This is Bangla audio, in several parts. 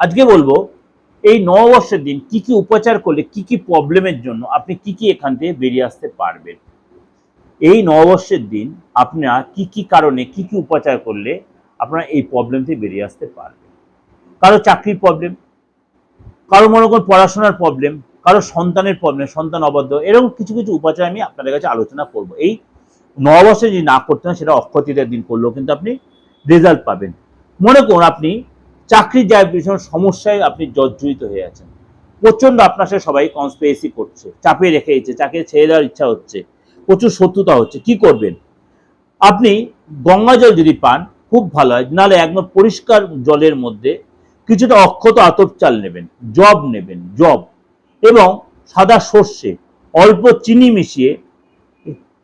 আজকে বলব, এই নববর্ষের দিন কি কি উপচার করলে কি কি প্রবলেমের জন্য আপনি কি কি এখান থেকে বেরিয়ে আসতে পারবেন? এই নববর্ষের দিন আপনার কি কি কারণে কি কি উপচার করলে আপনারা এই প্রবলেম থেকে বেরিয়ে আসতে পারবেন? কারও চাকরির প্রবলেম কারও মনে করুন পড়াশোনার প্রবলেম কারও সন্তানের প্রবলেম সন্তান অবদ্ধ এরকম কিছু কিছু উপাচার আমি আপনাদের কাছে আলোচনা করব। এই নববর্ষে যদি না করতে হয় সেটা অক্ষতিদের দিন করলেও কিন্তু আপনি রেজাল্ট পাবেন। মনে করুন আপনি চাকরির যায় ভীষণ সমস্যায় আপনি জর্জরিত হয়ে আছেন। প্রচণ্ড আপনার সাথে সবাই কনস্পিরেসি করছে চাপে রেখে দিচ্ছে চাকরি ছেড়ে দেওয়ার ইচ্ছা হচ্ছে, প্রচুর শত্রুতা হচ্ছে, কি করবেন? আপনি গঙ্গা জল যদি পান, খুব ভালো হয়, নাহলে একদম পরিষ্কার জলের মধ্যে কিছুটা অক্ষত আতপ চাল নেবেন, জব নেবেন, জব, এবং সাদা সর্ষে, অল্প চিনি মিশিয়ে,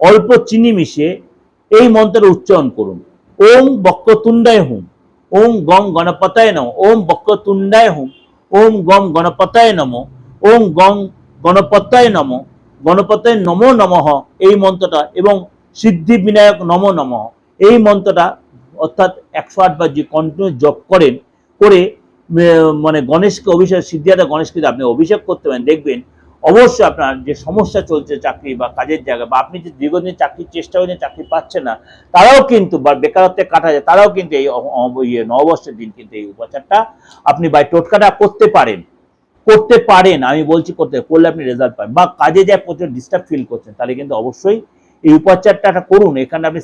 অল্প চিনি মিশিয়ে এই মন্ত্রের উচ্চারণ করুন, ওম বক্রতুণ্ডায় হুম। ওম গম গণপতায় নম, ওম বক্রতুণ্ডায় হুম, ওম গম গণপতায় নম, ওম গম গণপতায় নম, গণপতায় নমো নমঃ এই মন্ত্রটা এবং সিদ্ধি বিনায়ক নমো নমঃ এই মন্ত্রটা অর্থাৎ একশো আটবার যে কন্টিনিউ জপ করেন, করে মানে গণেশকে অভিষেক সিদ্ধিয়াদা গণেশকে আপনি অভিষেক করতে পারেন, দেখবেন অবশ্যই আপনার যে সমস্যা চলছে চাকরি বা কাজের জায়গা বা আপনি যে দীর্ঘদিন চাকরির চেষ্টা করছেন চাকরি পাচ্ছেন না, তারাও কিন্তু বা বেকারত্বে কাটা যায়, তারাও কিন্তু এই ইয়ে নববর্ষের দিন কিন্তু এই উপাচারটা আপনি বাই টোটকাটা করতে পারেন। করতে পারেন, আমি বলছি করতে, করলে আপনি রেজাল্ট পাবেন, বা কাজে যায় প্রচুর ডিস্টার্ব ফিল করছেন, তাহলে কিন্তু অবশ্যই এই উপাচারটা করুন, এখানে আপনি